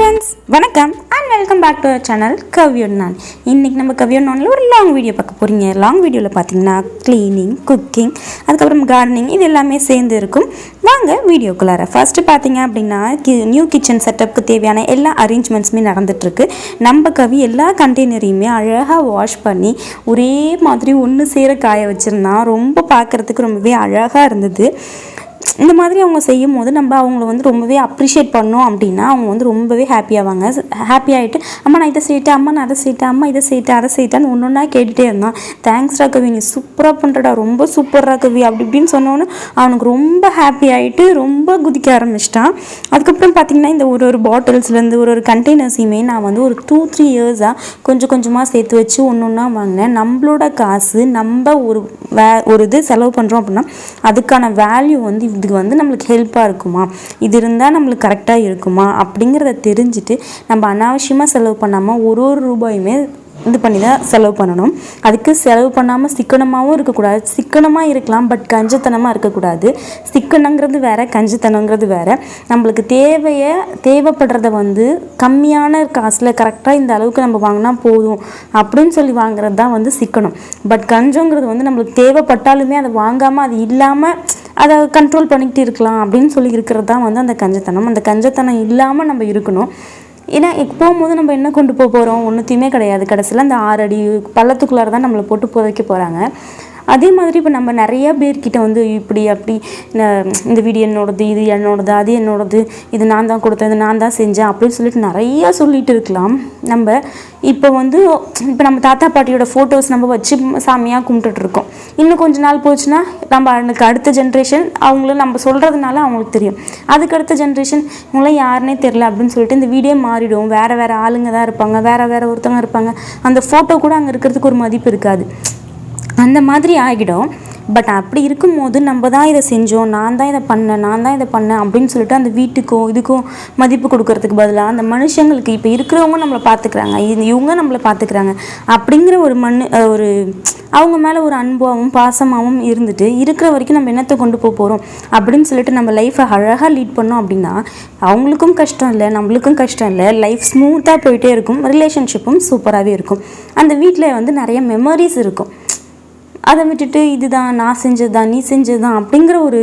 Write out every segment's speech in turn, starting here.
Friends வணக்கம். And welcome back to our channel கவ்யூன் நான் இன்றைக்கி நம்ம கவ்யூன் நானில் ஒரு லாங் வீடியோ பார்க்க போகிறீங்க லாங் வீடியோவில் பார்த்தீங்கன்னா க்ளீனிங் குக்கிங் அதுக்கப்புறம் கார்டனிங் இது எல்லாமே சேர்ந்து இருக்கும். வாங்க வீடியோக்குள்ளார. ஃபர்ஸ்ட்டு பார்த்தீங்க அப்படின்னா நியூ கிச்சன் செட்டப்புக்கு தேவையான எல்லா அரேஞ்ச்மெண்ட்ஸுமே நடந்துகிட்ருக்கு நம்ம கவி எல்லா கண்டெய்னரையுமே அழகாக வாஷ் பண்ணி ஒரே மாதிரி ஒன்று சேர காய வச்சுருந்தான். ரொம்ப பார்க்குறதுக்கு ரொம்பவே அழகாக இருந்தது. இந்த மாதிரி அவங்க செய்யும் போது நம்ம அவங்கள வந்து ரொம்பவே அப்ரிஷியேட் பண்ணோம் அப்படின்னா அவங்க வந்து ரொம்பவே ஹாப்பியாவாங்க ஹாப்பி ஆகிட்டு அம்மா நான் இதை செய்யிட்டேன் அம்மா நான் அதை செய்யிட்டேன் அம்மா இதை செய்யிட்டேன் அதை செய்யிட்டான்னு ஒன்று ஒன்றா கேட்டுகிட்டே இருந்தான். தேங்க்ஸ்ரா கவி நீ சூப்பராக பண்ணுறடா ரொம்ப சூப்பராக கவி அப்படி இப்படின்னு சொன்னோன்னே அவனுக்கு ரொம்ப ஹாப்பி ஆகிட்டு ரொம்ப குதிக்க ஆரம்பிச்சிட்டான். அதுக்கப்புறம் பார்த்திங்கன்னா இந்த ஒரு ஒரு பாட்டில்ஸ்லேருந்து ஒரு ஒரு கண்டெய்னர்ஸையுமே நான் வந்து ஒரு டூ த்ரீ இயர்ஸாக கொஞ்சம் கொஞ்சமாக சேர்த்து வச்சு ஒன்று ஒன்றா வாங்கினேன். நம்மளோட காசு நம்ம ஒரு வே ஒரு இது செலவு பண்ணுறோம் அப்படின்னா அதுக்கான வேல்யூ வந்து இதுக்கு வந்து நம்மளுக்கு ஹெல்ப்பாக இருக்குமா? இது இருந்தால் நம்மளுக்கு கரெக்டாக இருக்குமா? அப்படிங்கிறத தெரிஞ்சுட்டு நம்ம அனாவசியமாக செலவு பண்ணாமல் ஒரு ஒரு ரூபாயுமே இது பண்ணி தான் செலவு பண்ணணும். அதுக்கு செலவு பண்ணாமல் சிக்கனமாகவும் இருக்கக்கூடாது. சிக்கனமாக இருக்கலாம் பட் கஞ்சத்தனமாக இருக்கக்கூடாது. சிக்கனங்கிறது வேற கஞ்சத்தனங்கிறது வேற. நம்மளுக்கு தேவையை தேவைப்படுறத வந்து கம்மியான காசில் கரெக்டாக இந்த அளவுக்கு நம்ம வாங்கினா போதும் அப்படின்னு சொல்லி வாங்குறது தான் வந்து சிக்கனம். பட் கஞ்சங்கிறது வந்து நம்மளுக்கு தேவைப்பட்டாலுமே அதை வாங்காமல் அது இல்லாமல் அதை கண்ட்ரோல் பண்ணிக்கிட்டு இருக்கலாம் அப்படின்னு சொல்லி இருக்கிறது தான் வந்து அந்த கஞ்சத்தனம். அந்த கஞ்சத்தனம் இல்லாமல் நம்ம இருக்கணும். ஏன்னா போகும்போது நம்ம என்ன கொண்டு போக போகிறோம் ஒன்றுத்தையுமே கிடையாது. கடைசியில் அந்த ஆறு அடி பள்ளத்துக்குள்ளார தான் நம்மளை போட்டு புதைக்க போகிறாங்க அதே மாதிரி இப்போ நம்ம நிறைய பேர்கிட்ட வந்து இப்படி அப்படி இந்த வீடியோ என்னோடது இது என்னோடது அது என்னோடது இது நான் தான் கொடுத்தேன் இது நான் தான் செஞ்சேன் அப்படின்னு சொல்லிட்டு நிறையா சொல்லிட்டு இருக்கலாம். நம்ம இப்போ வந்து இப்போ நம்ம தாத்தா பாட்டியோட ஃபோட்டோஸ் நம்ம வச்சு சாமியாக கும்பிட்டுட்ருக்கோம் இன்னும் கொஞ்ச நாள் போச்சுன்னா நம்ம எனக்கு அடுத்த ஜென்ரேஷன் அவங்கள நம்ம சொல்கிறதுனால அவங்களுக்கு தெரியும். அதுக்கு அடுத்த ஜென்ரேஷன் இவங்களாம் யாருன்னே தெரில அப்படின்னு சொல்லிட்டு இந்த வீடியோ மாறிடும். வேறு வேறு ஆளுங்க தான் இருப்பாங்க வேறு வேறு ஒருத்தவங்க இருப்பாங்க. அந்த ஃபோட்டோ கூட அங்கே இருக்கிறதுக்கு ஒரு மதிப்பு இருக்காது. அந்த மாதிரி ஆகிடும். பட் அப்படி இருக்கும்போது நம்ம தான் இதை செஞ்சோம் நான் தான் இதை பண்ணேன் நான் தான் இதை பண்ணேன் அப்படின்னு சொல்லிட்டு அந்த வீட்டுக்கும் இதுக்கும் மதிப்பு கொடுக்கறதுக்கு பதிலாக அந்த மனுஷங்களுக்கு இப்போ இருக்கிறவங்க நம்மளை பார்த்துக்கிறாங்க இவங்க நம்மளை பார்த்துக்கிறாங்க அப்படிங்கிற ஒரு மண் ஒரு அவங்க மேலே ஒரு அன்பாகவும் பாசமாகவும் இருந்துட்டு இருக்கிற வரைக்கும் நம்ம என்னத்தை கொண்டு போக போகிறோம் அப்படின்னு சொல்லிட்டு நம்ம லைஃப்பை அழகாக லீட் பண்ணோம் அப்படின்னா அவங்களுக்கும் கஷ்டம் இல்லை நம்மளுக்கும் கஷ்டம் இல்லை. லைஃப் ஸ்மூத்தாக போயிட்டே இருக்கும். ரிலேஷன்ஷிப்பும் சூப்பராகவே இருக்கும். அந்த வீட்டில் வந்து நிறைய மெமரிஸ் இருக்கும். அதை விட்டுட்டு இதுதான் நான் செஞ்சது தான் நீ செஞ்சது தான் அப்படிங்கிற ஒரு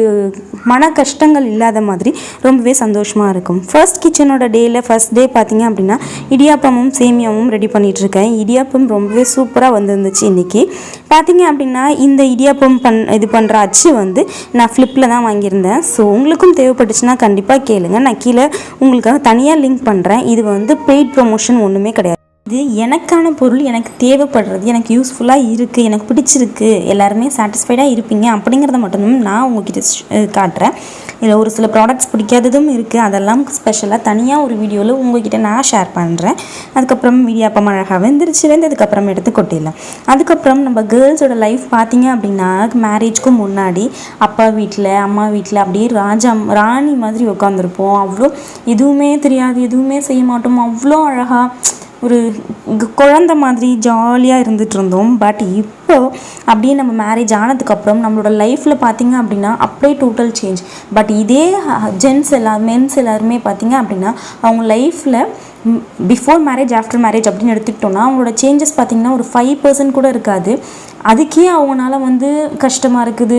மன கஷ்டங்கள் இல்லாத மாதிரி ரொம்பவே சந்தோஷமாக இருக்கும். ஃபர்ஸ்ட் கிச்சனோட டேயில் ஃபர்ஸ்ட் டே பார்த்தீங்க அப்படின்னா இடியாப்பமும் சேமியாவும் ரெடி பண்ணிகிட்ருக்கேன் இடியாப்பம் ரொம்பவே சூப்பராக வந்துருந்துச்சு இன்றைக்கி பார்த்தீங்க அப்படின்னா இந்த இடியாப்பம் பண் இது பண்ணுற அச்சு வந்து நான் ஃப்ளிப்பில் தான் வாங்கியிருந்தேன். ஸோ உங்களுக்கும் தேவைப்பட்டுச்சுன்னா கண்டிப்பாக கேளுங்க. நான் கீழே உங்களுக்காக தனியாக லிங்க் பண்ணுறேன் இது வந்து பெய்ட் ப்ரொமோஷன் ஒன்றுமே கிடையாது. இது எனக்கான பொருள் எனக்கு தேவைப்படுறது எனக்கு யூஸ்ஃபுல்லாக இருக்குது எனக்கு பிடிச்சிருக்கு எல்லாருமே சாட்டிஸ்ஃபைடாக இருப்பீங்க அப்படிங்கிறத மட்டும்தான் நான் உங்ககிட்ட காட்டுறேன். இதில் ஒரு சில ப்ராடக்ட்ஸ் பிடிக்காததும் இருக்குது அதெல்லாம் ஸ்பெஷலாக தனியாக ஒரு வீடியோவில் உங்ககிட்ட நான் ஷேர் பண்ணுறேன் அதுக்கப்புறம் இடியாப்பம் அழகாக வெந்துருச்சு. வெந்ததுக்கப்புறம் எடுத்து கொட்டிடலாம். அதுக்கப்புறம் நம்ம கேர்ள்ஸோட லைஃப் பார்த்தீங்க அப்படின்னா மேரேஜ்க்கு முன்னாடி அப்பா வீட்டில் அம்மா வீட்டில் அப்படியே ராஜா ராணி மாதிரி உட்காந்துருப்போம் அவ்வளோ எதுவுமே தெரியாது எதுவுமே செய்ய மாட்டோம். அவ்வளோ அழகாக ஒரு குழந்த மாதிரி ஜாலியாக இருந்துட்டு இருந்தோம் பட் இப்போ அப்படியே நம்ம மேரேஜ் ஆனதுக்கப்புறம் நம்மளோட லைஃப்பில் பார்த்திங்க அப்படின்னா அப்படியே டோட்டல் சேஞ்ச் பட் இதே ஜென்ஸ் எல்லா மென்ஸ் எல்லாருமே பார்த்திங்க அப்படின்னா அவங்க லைஃப்பில் பிஃபோர் மேரேஜ் ஆஃப்டர் மேரேஜ் அப்படின்னு எடுத்துக்கிட்டோம்னா அவங்களோட சேஞ்சஸ் பார்த்தீங்கன்னா ஒரு ஃபைவ் பர்சன்ட் கூட இருக்காது. அதுக்கே அவங்கனால வந்து கஷ்டமாக இருக்குது.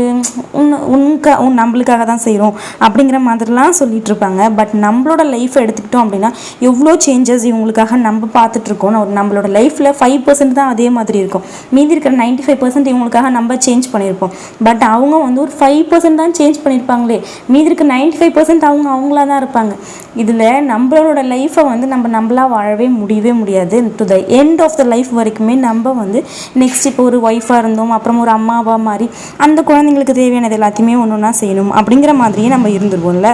உன் உன்க உன் நம்மளுக்காக தான் செய்கிறோம் அப்படிங்கிற மாதிரிலாம் சொல்லிட்டு இருப்பாங்க. பட் நம்மளோட லைஃப்பை எடுத்துக்கிட்டோம் அப்படின்னா எவ்வளோ சேஞ்சஸ் இவங்களுக்காக நம்ம பார்த்துட்ருக்கோம் நம்மளோட லைஃப்பில் ஃபைவ் பர்சன்ட் தான் அதே மாதிரி இருக்கும். மீதி இருக்கிற நைன்டி ஃபைவ் பர்சன்ட் இவங்களுக்காக நம்ம சேஞ்ச் பண்ணியிருப்போம். பட் அவங்க வந்து ஒரு ஃபைவ் பர்சன்ட் தான் சேஞ்ச் பண்ணியிருப்பாங்களே. மீதி இருக்க நைன்டி ஃபைவ் பர்சன்ட் அவங்க அவங்களா தான் இருப்பாங்க. இதில் நம்மளோட லைஃப்பை வந்து நம்ம நம்மளாக வாழவே முடியவே முடியாது. To the end of the life வரைக்குமே நம்ம வந்து நெக்ஸ்ட் இப்போ ஒரு ஒய்ஃபாக இருந்தோம் அப்புறம் ஒரு அம்மாவாக மாறி அந்த குழந்தைங்களுக்கு தேவையானது எல்லாத்தையுமே ஒன்று ஒன்றா செய்யணும் அப்படிங்கிற மாதிரியே நம்ம இருந்துருவோம்ல.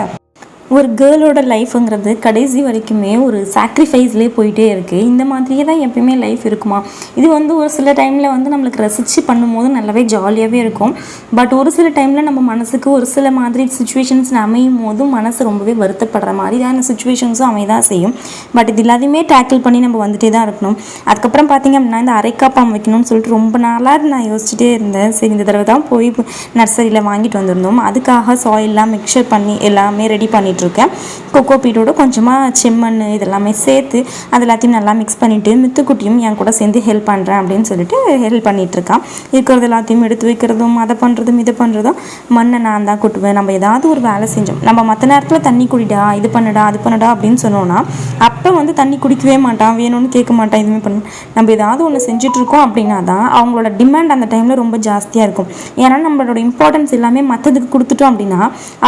ஒரு கேர்ளோட லைஃப்ங்கிறது கடைசி வரைக்குமே ஒரு சாக்ரிஃபைஸ்லேயே போயிட்டே இருக்குது இந்த மாதிரியே தான் எப்பயுமே லைஃப் இருக்குமா? இது வந்து ஒரு சில டைமில் வந்து நம்மளுக்கு ரசித்து பண்ணும்போது நல்லாவே ஜாலியாகவே இருக்கும். பட் ஒரு சில டைமில் நம்ம மனசுக்கு ஒரு சில மாதிரி சுச்சுவேஷன்ஸ் அமையும் போதும் மனசு ரொம்பவே வருத்தப்படுற மாதிரியான சுச்சுவேஷன்ஸும் அமைதான் செய்யும். பட் இது எல்லாத்தையுமே டேக்கிள் பண்ணி நம்ம வந்துட்டே தான் இருக்கணும். அதுக்கப்புறம் பார்த்திங்க அப்படின்னா இந்த அரைக்காப்பாம் வைக்கணும்னு சொல்லிட்டு ரொம்ப நாளாக நான் யோசிச்சுட்டே இருந்தேன். சரி இந்த தடவை தான் போய் நர்சரியில் வாங்கிட்டு வந்திருந்தோம். அதுக்காக சாயில்லாம் மிக்சர் பண்ணி எல்லாமே ரெடி பண்ணிட்டு வச்சிட்ருக்கேன் கொக்கோ பீட்டோட கொஞ்சமாக செம்மண் இதெல்லாமே சேர்த்து அது எல்லாத்தையும் நல்லா மிக்ஸ் பண்ணிவிட்டு மித்துக்குட்டியும் என் கூட சேர்ந்து ஹெல்ப் பண்ணுறேன் அப்படின்னு சொல்லிட்டு ஹெல்ப் பண்ணிகிட்ருக்கான் இருக்கிறது எல்லாத்தையும் எடுத்து வைக்கிறதும் அதை பண்ணுறதும் இதை பண்ணுறதும் மண்ணை நான் தான் கொட்டுவேன். நம்ம ஏதாவது ஒரு வேலை செஞ்சோம். நம்ம மற்ற நேரத்தில் தண்ணி குடிடா இது பண்ணுடா அது பண்ணுடா அப்படின்னு சொன்னோன்னா அப்போ வந்து தண்ணி குடிக்கவே மாட்டான் வேணும்னு கேட்க மாட்டான் எதுவுமே பண்ண நம்ம ஏதாவது ஒன்று செஞ்சிட்ருக்கோம் அப்படின்னா தான் அவங்களோட டிமாண்ட் அந்த டைமில் ரொம்ப ஜாஸ்தியாக இருக்கும். ஏன்னா நம்மளோட இம்பார்ட்டன்ஸ் எல்லாமே மற்றதுக்கு கொடுத்துட்டோம் அப்படின்னா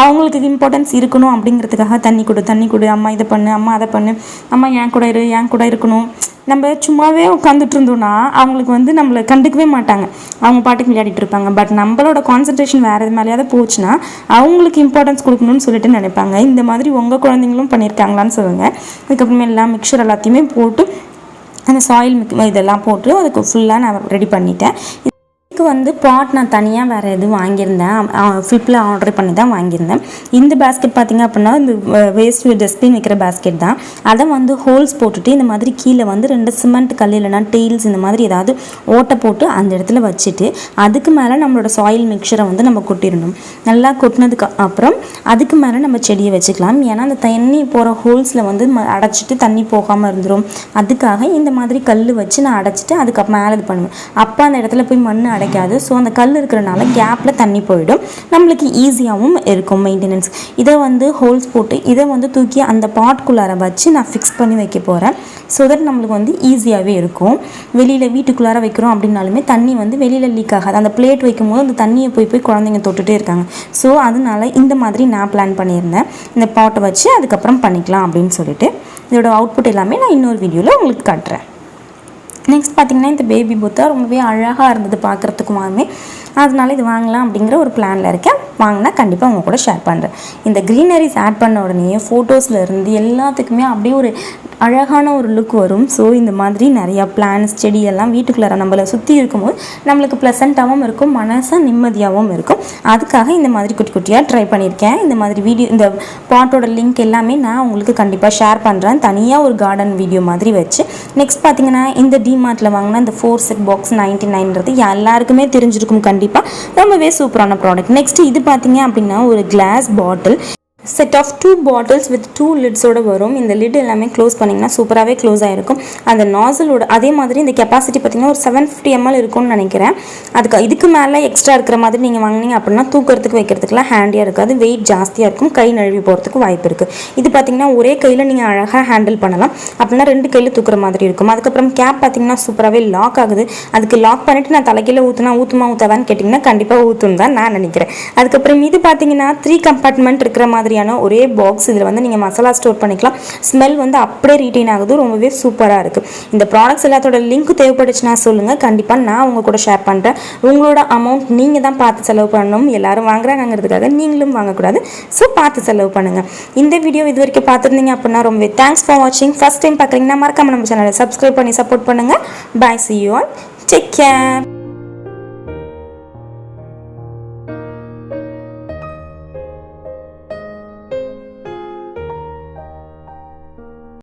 அவங்களுக்கு இம்பார்ட்டன்ஸ் இருக்கணும் அப்படிங்கிறதுக்காக தண்ணி கொடு தண்ணி கொடு அம்மா இதை பண்ணு அம்மா அதை பண்ணு அம்மா என் கூட இரு என் கூட இருக்கணும். நம்ம சும்மாவே உட்காந்துட்டு இருந்தோம்னா அவங்களுக்கு வந்து நம்மளை கண்டுக்கவே மாட்டாங்க. அவங்க பாட்டுக்கு விளையாடிட்டு இருப்பாங்க. பட் நம்மளோட கான்சன்ட்ரேஷன் வேறு எது மேலேயாவது போச்சுன்னா அவங்களுக்கு இம்பார்ட்டன்ஸ் கொடுக்கணும்னு சொல்லிட்டு நினைப்பாங்க. இந்த மாதிரி உங்கள் குழந்தைங்களும் பண்ணியிருக்காங்களான்னு சொல்லுங்கள் அதுக்கப்புறமே எல்லாம் மிக்சர் எல்லாத்தையுமே போட்டு அந்த சாயில் மிக் இதெல்லாம் போட்டு அதுக்கு ஃபுல்லாக நான் ரெடி பண்ணிட்டேன். இதுக்கு வந்து பாட் நான் தனியாக வேறு எதுவும் வாங்கியிருந்தேன். ஃப்ளிப்பில் ஆர்டர் பண்ணி தான் வாங்கியிருந்தேன். இந்த பேஸ்கெட் பார்த்திங்க அப்படின்னா இந்த வேஸ்ட் டஸ்ட்பின் வைக்கிற பேஸ்கெட் தான். அதை வந்து ஹோல்ஸ் போட்டுட்டு இந்த மாதிரி கீழே வந்து ரெண்டு சிமெண்ட் கல் இல்லைனா டெயில்ஸ் இந்த மாதிரி ஏதாவது ஓட்டை போட்டு அந்த இடத்துல வச்சுட்டு அதுக்கு மேலே நம்மளோட சாயில் மிக்சரை வந்து நம்ம கொட்டிடணும். நல்லா கொட்டினதுக்கு அப்புறம் அதுக்கு மேலே நம்ம செடியை வச்சுக்கலாம். ஏன்னா அந்த தண்ணி போகிற ஹோல்ஸில் வந்து ம- அடைச்சிட்டு தண்ணி போகாமல் இருந்துடும் அதுக்காக இந்த மாதிரி கல் வச்சு நான் அடைச்சிட்டு அதுக்கு மேலே இது பண்ணுவேன். அப்போ அந்த இடத்துல போய் மண் கிடைக்காது. ஸோ அந்த கல் இருக்கிறனால கேப்பில் தண்ணி போயிடும். நம்மளுக்கு ஈஸியாகவும் இருக்கும் மெயின்டெனன்ஸ் இதை வந்து ஹோல்ஸ் போட்டு இதை வந்து தூக்கி அந்த பாட்குள்ளார வச்சு நான் ஃபிக்ஸ் பண்ணி வைக்க போகிறேன் ஸோ தட் நம்மளுக்கு வந்து ஈஸியாகவே இருக்கும். வெளியில் வீட்டுக்குள்ளார வைக்கிறோம் அப்படின்னாலுமே தண்ணி வந்து வெளியில் லீக் ஆகாது. அந்த பிளேட் வைக்கும் போது அந்த தண்ணியை போய் போய் குழந்தைங்க தொட்டுட்டே இருக்காங்க. ஸோ அதனால இந்த மாதிரி நான் பிளான் பண்ணியிருந்தேன். இந்த பாட்டை வச்சு அதுக்கப்புறம் பண்ணிக்கலாம் அப்படின்னு சொல்லிட்டு. இதோட அவுட்புட் எல்லாமே நான் இன்னொரு வீடியோவில் உங்களுக்கு காட்டுறேன். நெக்ஸ்ட் பார்த்திங்கன்னா இந்த பேபி புத்தா ரொம்பவே அழகாக இருந்தது பார்க்குறதுக்குமாமே அதனால இது வாங்கலாம் அப்படிங்கிற ஒரு பிளானில் இருக்கேன். வாங்கினா கண்டிப்பாக உங்கள் கூட ஷேர் பண்ணுறேன் இந்த க்ரீனரிஸ் ஆட் பண்ண உடனே ஃபோட்டோஸில் இருந்து எல்லாத்துக்குமே அப்படியே ஒரு அழகான ஒரு லுக் வரும். ஸோ இந்த மாதிரி நிறையா பிளான்ஸ் செடி எல்லாம் வீட்டுக்குள்ளார நம்மளை சுற்றி இருக்கும்போது நம்மளுக்கு ப்ளசண்ட்டாகவும் இருக்கும் மனசாக நிம்மதியாகவும் இருக்கும். அதுக்காக இந்த மாதிரி குட்டி குட்டியாக ட்ரை பண்ணியிருக்கேன். இந்த மாதிரி வீடியோ இந்த பாட்டோட லிங்க் எல்லாமே நான் உங்களுக்கு கண்டிப்பாக ஷேர் பண்ணுறேன் தனியாக ஒரு கார்டன் வீடியோ மாதிரி வச்சு. நெக்ஸ்ட் பார்த்தீங்கன்னா இந்த டிமார்ட்டில் வாங்கின இந்த ஃபோர் செட் பாக்ஸ் நைன்ட்டி நைன்றது எல்லாருக்குமே தெரிஞ்சிருக்கும் கண்டிப்பாக ரொம்பவே சூப்பரான ப்ராடக்ட் நெக்ஸ்ட் இது பார்த்தீங்க அப்படின்னா ஒரு glass bottle set of two bottles with two லிட்ஸோட வரும். இந்த லிட் எல்லாமே க்ளோஸ் பண்ணிங்கன்னா சூப்பராகவே க்ளோஸ் ஆகிருக்கும் அந்த நாசலோட அதே மாதிரி இந்த கெப்பாசிட்டி பார்த்தீங்கன்னா ஒரு செவன் ஃபிஃப்டி எம்எல் இருக்கும்னு நினைக்கிறேன். அதுக்கு இதுக்கு மேலே எக்ஸ்ட்ரா இருக்கிற மாதிரி நீங்கள் வாங்குனீங்க அப்படின்னா தூக்கிறதுக்கு வைக்கிறதுக்குலாம் ஹேண்டியாக இருக்காது வெயிட் ஜாஸ்தியாக இருக்கும். கை நழுவி போகிறதுக்கு வாய்ப்பு இருக்குது இது பார்த்திங்கன்னா ஒரே கையில் நீங்கள் அழகாக ஹேண்டில் பண்ணலாம். அப்படின்னா ரெண்டு கையில் தூக்குற மாதிரி இருக்கும். அதுக்கப்புறம் கேப் பார்த்தீங்கன்னா சூப்பராகவே லாக் ஆகுது. அதுக்கு லாக் பண்ணிவிட்டு நான் தலைக்கீழ ஊற்றுனா ஊற்றுமா ஊற்றாதான்னு கேட்டிங்கன்னா கண்டிப்பாக ஊற்றும் தான் நான் நினைக்கிறேன். அதுக்கப்புறம் இது பார்த்தீங்கன்னா த்ரீ கம்பார்ட்மெண்ட் இருக்கிற மாதிரி மாதிரியான ஒரே பாக்ஸ் இதில் வந்து நீங்கள் மசாலா ஸ்டோர் பண்ணிக்கலாம். ஸ்மெல் வந்து அப்படியே ரீட்டைன் ஆகுது ரொம்பவே சூப்பராக இருக்குது இந்த ப்ராடக்ட்ஸ் எல்லாத்தோட லிங்க் தேவைப்பட்டுச்சுன்னா சொல்லுங்கள் கண்டிப்பாக நான் உங்கள் கூட ஷேர் பண்ணுறேன் உங்களோட அமௌண்ட் நீங்கள் தான் பார்த்து செலவு பண்ணணும். எல்லாரும் வாங்குறாங்கிறதுக்காக நீங்களும் வாங்கக்கூடாது. ஸோ பார்த்து செலவு பண்ணுங்கள் இந்த வீடியோ இது வரைக்கும் பார்த்துருந்தீங்க அப்படின்னா ரொம்பவே தேங்க்ஸ் ஃபார் வாட்சிங் ஃபஸ்ட் டைம் பார்க்குறீங்கன்னா மறக்காம நம்ம சேனலை சப்ஸ்கிரைப் பண்ணி சப்போர்ட் பண்ணுங்கள் bye see you all take care